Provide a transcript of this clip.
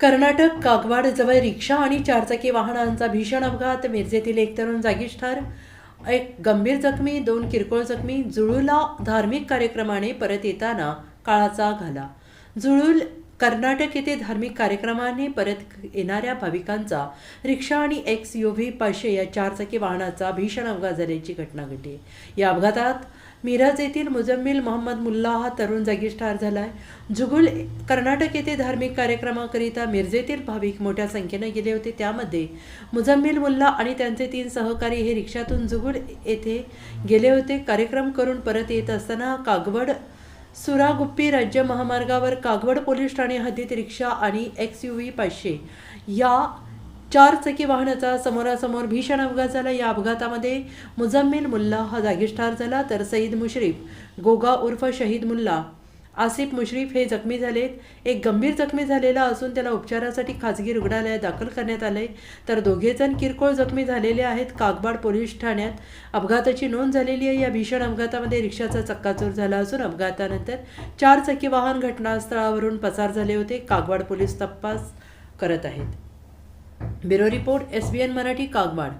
कर्नाटक कागवाड जवळ रिक्षा आणि चारचाकी वाहनांचा भीषण अपघात. मिरजेतील एक तरुण जागीच ठार एक गंभीर जखमी दोन किरकोळ जखमी. जुळूला धार्मिक कार्यक्रमाने परत येताना काळाचा घाला जुळूल कर्नाटक येथे धार्मिक कार्यक्रमाने परत येणाऱ्या भाविकांचा रिक्षा आणि एक्स यू व्ही पाचशे या चारचाकी वाहनाचा भीषण अपघात झाल्याची घटना घडली. या अपघातात मिरज येथील मुजम्मिल मोहम्मद मुल्ला हा तरुण जागीच ठार आहे जुगुल कर्नाटक येथे धार्मिक कार्यक्रमाकरिता मिरजेतील भाविक मोठ्या संख्येने गेले होते. त्यामध्ये मुजम्मिल मुल्ला आणि त्यांचे तीन सहकारी हे रिक्षातून जुगुल येथे गेले होते. कार्यक्रम करून परत येत असताना कागवड सुरागुप्पी राज्य महामार्गावर कागवड पोलीस ठाणे हद्दीत रिक्षा आणि एक्स यू व्ही पाचशे या चार चाकी वाहनाचा समोरासमोर भीषण अपघात झाला. या अपघातामध्ये मुजम्मिल मुल्ला हा जागीच ठार झाला तर सईद मुश्रीफ गोगा उर्फ शहीद मुल्ला. आसिफ मुश्रीफ हे जखमी झालेत. एक गंभीर जखमी झालेला असून त्याला उपचारासाठी खाजगी रुग्णालयात दाखल करण्यात आले तर दोघे जण किरकोळ जखमी झालेले आहेत. कागबाड पोलीस ठाण्यात अपघाताची नोंद झालेली आहे. या भीषण अपघातामध्ये रिक्षाचा चक्काचूर झाला असून अपघातानंतर चार चाकी वाहन घटनास्थळावरून पसार झाले होते. कागवाड पोलीस तपास करत आहेत. Bureau report S B N Marathi Kagwad